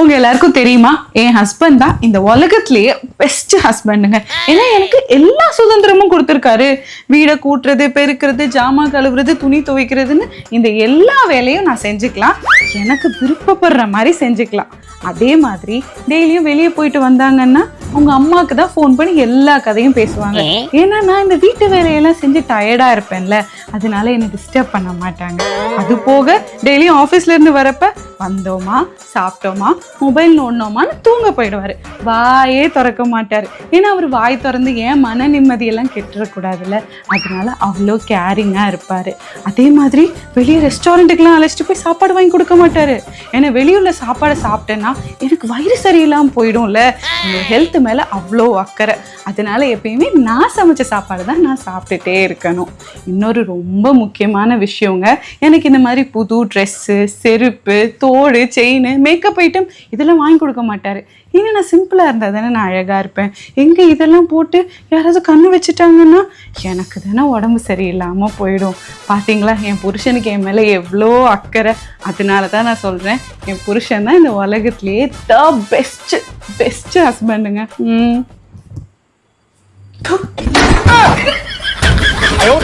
உங்க எல்லாருக்கும் தெரியுமா? என் ஹஸ்பண்ட் தான் இந்த உலகத்திலேயே பெஸ்ட் ஹஸ்பண்டுங்க ஏன்னா எனக்கு எல்லா சுதந்திரமும் கொடுத்துருக்காரு. வீடை கூட்டுறது பெருக்கிறது ஜாமான் கழுவுறது துணி துவைக்கிறதுன்னு இந்த எல்லா வேலையும் நான் செஞ்சுக்கலாம். எனக்கு விருப்பப்படுற மாதிரி செஞ்சுக்கலாம். அதே மாதிரி டெய்லியும் வெளியே போயிட்டு வந்தாங்கன்னா அவங்க அம்மாவுக்கு தான் ஃபோன் பண்ணி எல்லா கதையும் பேசுவாங்க. ஏன்னா நான் இந்த வீட்டு வேலையெல்லாம் செஞ்சு டயர்டா இருப்பேன்ல. அதனால என்னை டிஸ்டர்ப் பண்ண மாட்டாங்க. அது போக டெய்லியும் ஆஃபீஸ்ல இருந்து வரப்ப வந்தோமா சாப்பிட்டோமா மொபைல் நோண்டோமான்னு தூங்க போயிடுவாரு. வாயே திறக்க மாட்டார். ஏன்னா அவர் வாய் திறந்து ஏன் மன நிம்மதியெல்லாம் கெட்டுறக்கூடாதுல்ல? அதனால அவ்வளோ கேரிங்காக இருப்பார். அதே மாதிரி வெளியே ரெஸ்டாரண்ட்டுக்கெலாம் அழைச்சிட்டு போய் சாப்பாடு வாங்கி கொடுக்க மாட்டார். ஏன்னா வெளியுள்ள சாப்பாடை சாப்பிட்டேன்னா எனக்கு வயிறு சரியில்லாமல் போயிடும்ல. என்னோட ஹெல்த் மேலே அவ்வளோ அக்கறை. அதனால எப்பயுமே நான் சமைச்ச சாப்பாடு தான் நான் சாப்பிட்டுட்டே இருக்கணும். இன்னொரு ரொம்ப முக்கியமான விஷயங்க எனக்கு இந்த மாதிரி புது ட்ரெஸ்ஸு செருப்பு கோடு செயின் மேக்கப் ஐட்டம் இதெல்லாம் வாங்கி கொடுக்க மாட்டார். ஏன்னா நான் சிம்பிளாக இருந்தால் தானே நான் அழகாக இருப்பேன். எங்கே இதெல்லாம் போட்டு யாராவது கண்ணு வச்சுட்டாங்கன்னா எனக்கு தானே உடம்பு சரியில்லாமல் போயிடும். பார்த்தீங்களா என் புருஷனுக்கு என் மேலே எவ்வளோ அக்கறை. அதனால தான் நான் சொல்கிறேன் என் புருஷன் தான் இந்த உலகத்துலேயே த பெஸ்ட்டு பெஸ்ட்டு ஹஸ்பண்டுங்க ம். ஐயோ